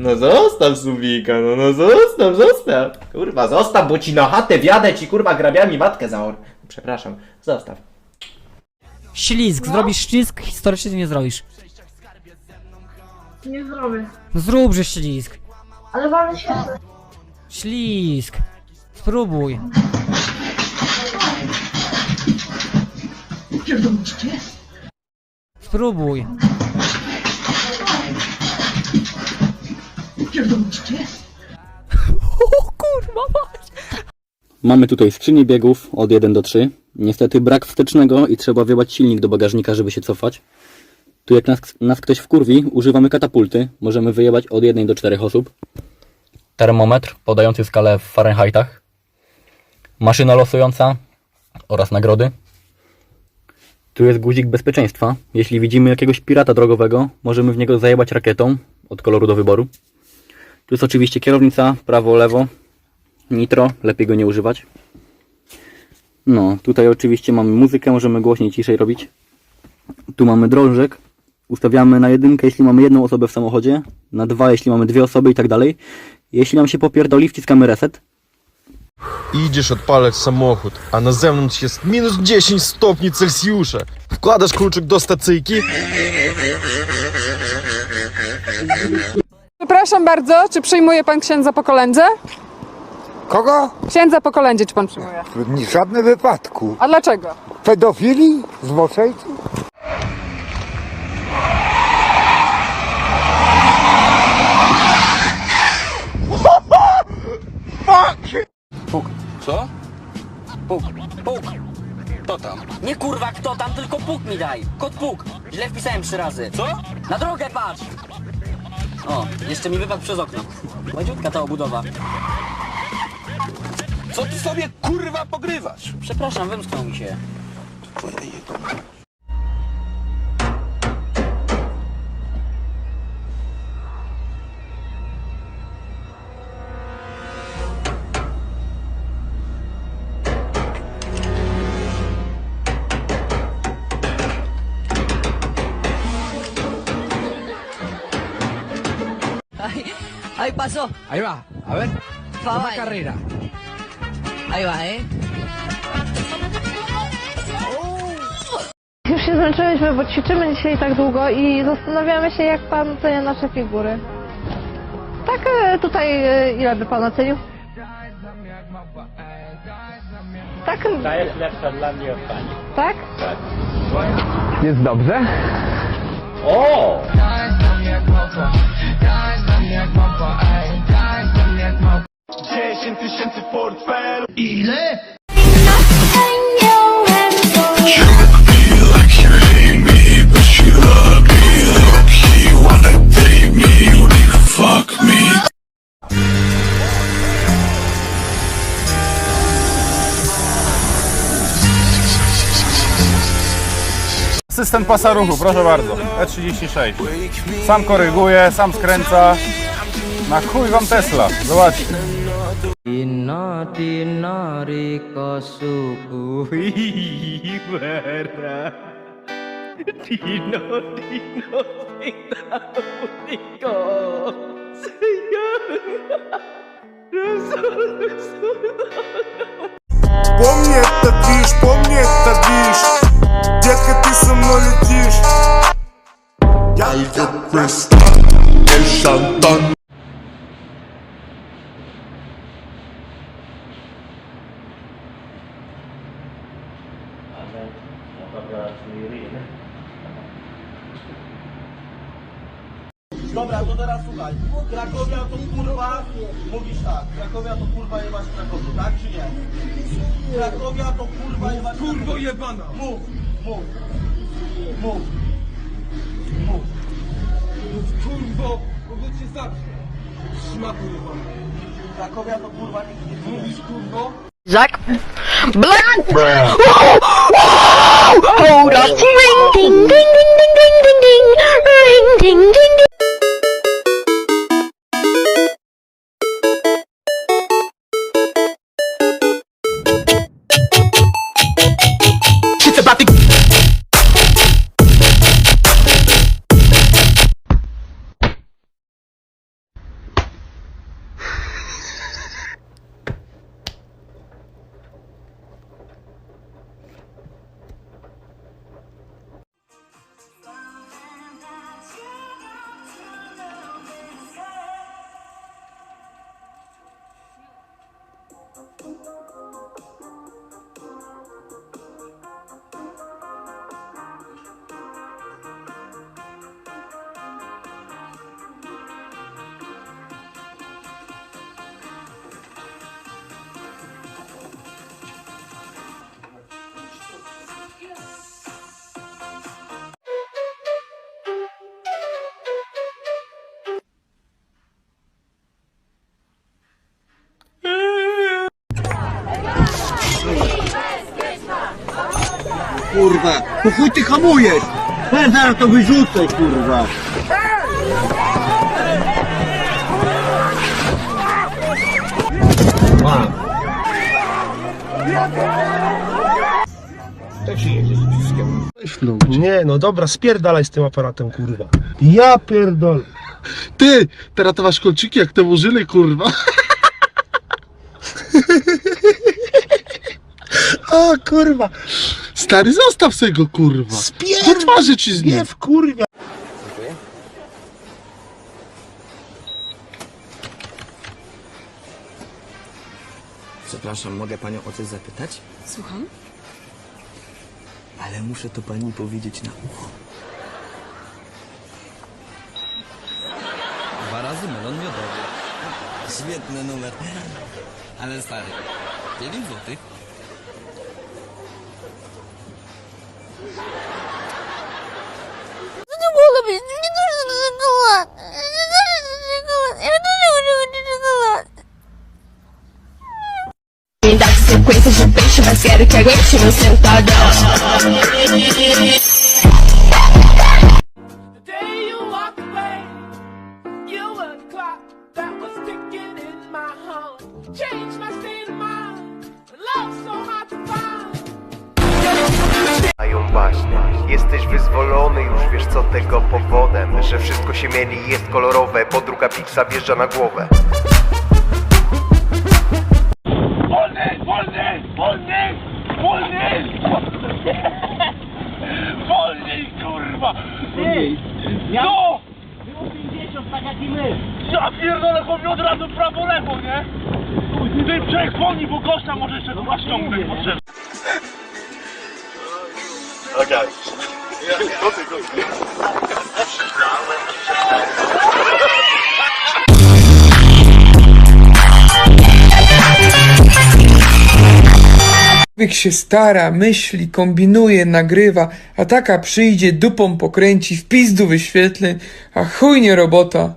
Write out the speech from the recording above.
No zostaw subika, no no zostaw, zostaw. Kurwa, zostaw, bo ci na chatę wjadę ci kurwa grabiami matkę zaor. Przepraszam, zostaw. Ślizg, zrobisz ślizg, historycznie nie zrobisz. Nie zrobię. No zróbże ślizg. Ale walę się. Ślizg. Spróbuj. Spróbuj. O kurwa mać. Mamy tutaj skrzynię biegów od 1 do 3. Niestety brak wstecznego i trzeba wyjebać silnik do bagażnika, żeby się cofać. Tu jak nas, nas ktoś wkurwi, używamy katapulty. Możemy wyjebać od 1 do 4 osób. Termometr podający skalę w Fahrenheitach. Maszyna losująca oraz nagrody. Tu jest guzik bezpieczeństwa. Jeśli widzimy jakiegoś pirata drogowego, możemy w niego zajebać rakietą od koloru do wyboru. Tu jest oczywiście kierownica, prawo, lewo. Nitro, lepiej go nie używać. No, tutaj oczywiście mamy muzykę, możemy głośniej, ciszej robić. Tu mamy drążek. Ustawiamy na jedynkę, jeśli mamy jedną osobę w samochodzie, na dwa, jeśli mamy dwie osoby i tak dalej. Jeśli nam się popierdoli, wciskamy reset. Idziesz odpalać samochód, a na zewnątrz jest minus 10 stopni Celsjusza. Wkładasz kluczyk do stacyjki Przepraszam bardzo, czy przyjmuje pan księdza po kolędzie? Kogo? Księdza po kolędzie, czy pan przyjmuje? W żadnym wypadku. A dlaczego? Pedofili? Zboczeńcy? Co? Puk, puk. Kto tam? Nie kurwa, kto tam, tylko puk mi daj. Kod puk. Źle wpisałem trzy razy. Co? Na drogę patrz. O, jeszcze mi wypadł przez okno. Ładziutka ta obudowa. Co ty sobie kurwa pogrywasz? Przepraszam, wymsknął mi się. Ahí pasó. Ahí va, a ver. Favor. Una carrera. Ahí va, ¿eh? Już się zmęczyliśmy, bo ćwiczymy dzisiaj tak długo i zastanawiamy się, jak pan ocenia nasze figury. Tak, e, tutaj e, ile by pan ocenił? Tak? Ta jest lepsza dla mnie od pani. Tak? Jest dobrze? O! System pasa ruchu, proszę bardzo. E36. Sam koryguje, sam skręca. Na chuj wam Tesla. Zobaczcie. Tino tino riko suku iwara Tino tino riko Помни этот движ, помни Dobra, to teraz słuchaj. Krakowia to kurwa, mówisz tak, Krakowia to kurwa jebać Krakowiu, tak czy nie? Krakowia to kurwa jebać Kurwo jebana! Mów, mów, mów, mów. Kurwo, powiedzcie zawsze. Szmaku jebana. Krakowia to kurwa nie Mówisz kurwo? Jack. Black. Hold up. Ring ding ding ding ding ding ding ding. Ring ding ding kurwa! Po chuj ty hamujesz? Ja zaraz to wyrzucę, kurwa! Nie, no dobra, spierdalaj z tym aparatem, kurwa. Ja pierdol. Ty, teraz to masz kolczyki jak te murzyny, kurwa. O kurwa. Stary, zostaw sobie go, kurwa. Do twarzy ci z nim. Nie w kurwa. Przepraszam, mogę panią o coś zapytać? Słucham? Ale muszę to pani powiedzieć na ucho. Dwa razy melon miodowy. Świetny numer. Ale stary, 9 złotych. Nie mogę być, nie dużo do czekolady. Nie dużo do czekolady. Ja nie lubię czekolady. De peixe, mas quero que aguente no sentadão. Jesteś wyzwolony, już wiesz co tego powodem Że wszystko się mieli jest kolorowe Podruga pizza wjeżdża na głowę Ja pierdolę, chodź od razu prawo lewo, nie? Ty przechwoni, bo gościa może jeszcze chyba ściągnąć potrzebny. Człowiek się stara, myśli, kombinuje, nagrywa, a taka przyjdzie, dupą pokręci, w pizdu wyświetleń, a chujnie robota.